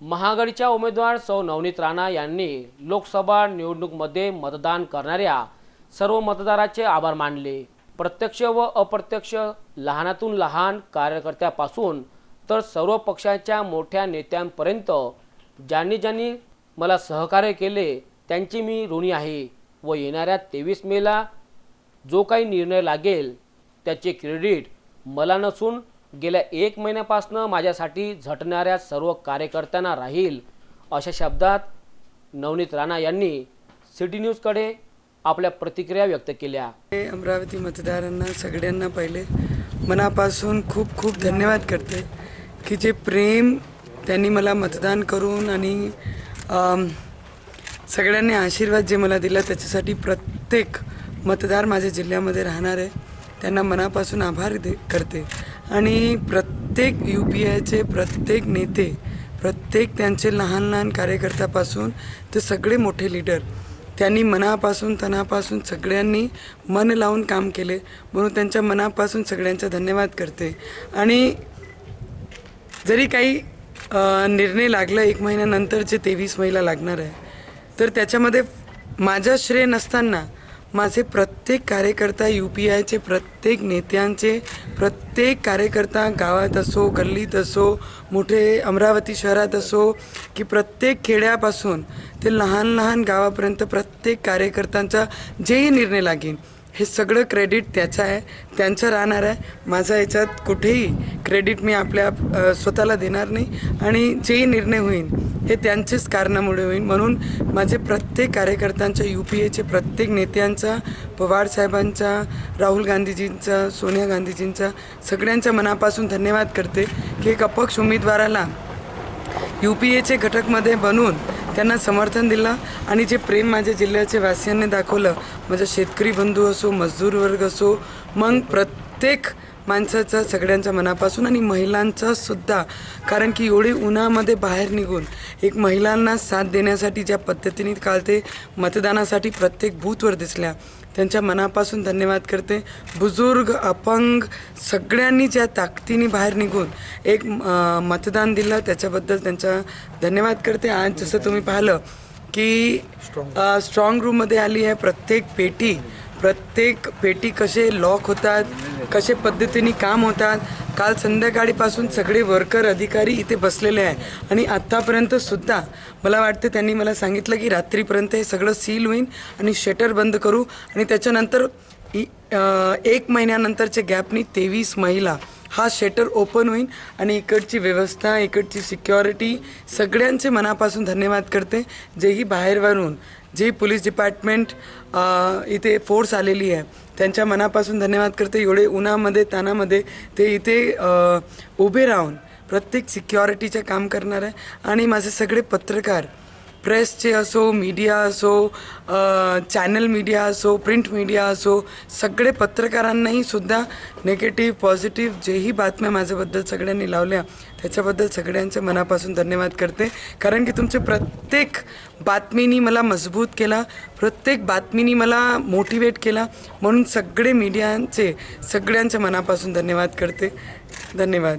महाआघाडीच्या उमेदवार सौ नवनीत राणा यांनी लोकसभा निवडणूकमध्ये मतदान करणाऱ्या सर्व मतदाराचे आभार मानले. प्रत्यक्ष व अप्रत्यक्ष लहानातून लहान कार्यकर्त्यापासून तर सर्व पक्षाच्या मोठ्या नेत्यांपर्यंत ज्यांनी ज्यांनी मला सहकार्य केले त्यांची मी ऋणी आहे व येणाऱ्या तेवीस मेला जो काही निर्णय लागेल त्याचे क्रेडिट मला नसून गेल्या एक महिन्यापासनं माझ्यासाठी झटणाऱ्या सर्व कार्यकर्त्यांना राहील अशा शब्दात नवनीत राणा यांनी सिटी न्यूजकडे आपल्या प्रतिक्रिया व्यक्त केल्या. अमरावती मतदारांना सगळ्यांना पहिले मनापासून खूप खूप धन्यवाद करते की जे प्रेम त्यांनी मला मतदान करून आणि सगळ्यांनी आशीर्वाद जे मला दिला त्याच्यासाठी प्रत्येक मतदार माझ्या जिल्ह्यामध्ये राहणार आहे त्यांना मनापासून आभार दे करते. आणि प्रत्येक यू पी आयचे प्रत्येक नेते प्रत्येक त्यांचे लहान लहान कार्यकर्त्यापासून ते सगळे मोठे लीडर त्यांनी मनापासून तनापासून सगळ्यांनी मन लावून काम केले. म्हणून त्यांच्या मनापासून सगळ्यांचा धन्यवाद करते. आणि जरी काही निर्णय लागला एक महिन्यानंतर जे तेवीस महिला लागणार आहे तर त्याच्यामध्ये माझं श्रेय नसताना माझे प्रत्येक कार्यकर्ता यू पी आयचे प्रत्येक नेत्यांचे प्रत्येक कार्यकर्ता गावात असो गल्लीत असो मोठे अमरावती शहरात असो की प्रत्येक खेड्यापासून ते लहान लहान गावापर्यंत प्रत्येक कार्यकर्त्यांचा जेही निर्णय लागेल. हे सगळं क्रेडिट त्याचं आहे. त्यांचं राहणार आहे. माझा याच्यात कुठेही क्रेडिट मी आपल्या स्वतःला देणार नाही आणि जेही निर्णय होईल हे त्यांचेच कारणामुळे होईल. म्हणून माझे प्रत्येक कार्यकर्त्यांच्या यू पी एचे प्रत्येक नेत्यांचा पवार साहेबांचा राहुल गांधीजींचा सोनिया गांधीजींचा सगळ्यांच्या मनापासून धन्यवाद करते की एक अपक्ष उमेदवाराला यू पी एचे घटकमध्ये बनून त्यांना समर्थन दिलं आणि जे प्रेम माझ्या जिल्ह्याच्या वासियांनी दाखवलं माझा शेतकरी बंधू असो मजदूर वर्ग असो मग प्रत्येक माणसाचा सगळ्यांच्या मनापासून आणि महिलांचा सुद्धा. कारण की एवढी उन्हामध्ये बाहेर निघून एक महिलांना साथ देण्यासाठी ज्या पद्धतीने काल ते मतदानासाठी प्रत्येक बूथवर दिसल्या त्यांच्या मनापासून धन्यवाद करते. बुजुर्ग अपंग सगळ्यांनी ज्या ताकदीने बाहेर निघून एक मतदान दिलं त्याच्याबद्दल त्यांचा धन्यवाद करते. आज जसं तुम्ही पाहिलं की स्ट्रॉंग रूममध्ये आली आहे प्रत्येक पेटी. प्रत्येक पेटी कसे लॉक होतात कसे पद्धतीने काम होतात? काल संध्याकाळीपासून सगळे वर्कर अधिकारी इथे बसलेले आहे आणि आत्तापर्यंत सुद्धा मला वाटतं त्यांनी मला सांगितलं की रात्रीपर्यंत हे सगळं सील होईल आणि शटर बंद करू. आणि त्याच्यानंतर इ- एक महिन्यानंतरच्या गॅपनी तेवीस महिला हा शटर ओपन होईल आणि इकडची व्यवस्था इकडची सिक्युरिटी सगळ्यांचे मनापासून धन्यवाद करते. जेही बाहेरवरून जे पोलीस डिपार्टमेंट इथे फोर्स आलेली आहे त्यांच्या मनापासून धन्यवाद करते. एवढे उन्हामध्ये तानामध्ये ते इथे उभे राहून प्रत्येक सिक्युरिटीचे काम करणार आहे. आणि माझे सगळे पत्रकार प्रेसचे असो मीडिया असो चॅनल मीडिया असो प्रिंट मीडिया असो सगळे पत्रकारांनाही सुद्धा नेगेटिव्ह पॉझिटिव्ह जेही बातम्या माझ्याबद्दल सगळ्यांनी लावल्या त्याच्याबद्दल सगळ्यांचे मनापासून धन्यवाद करते. कारण की तुमचे प्रत्येक बातमीनी मला मजबूत केला प्रत्येक बातमीनी मला मोटिवेट केला म्हणून सगळे मीडियांचे सगळ्यांच्या मनापासून धन्यवाद करते. धन्यवाद.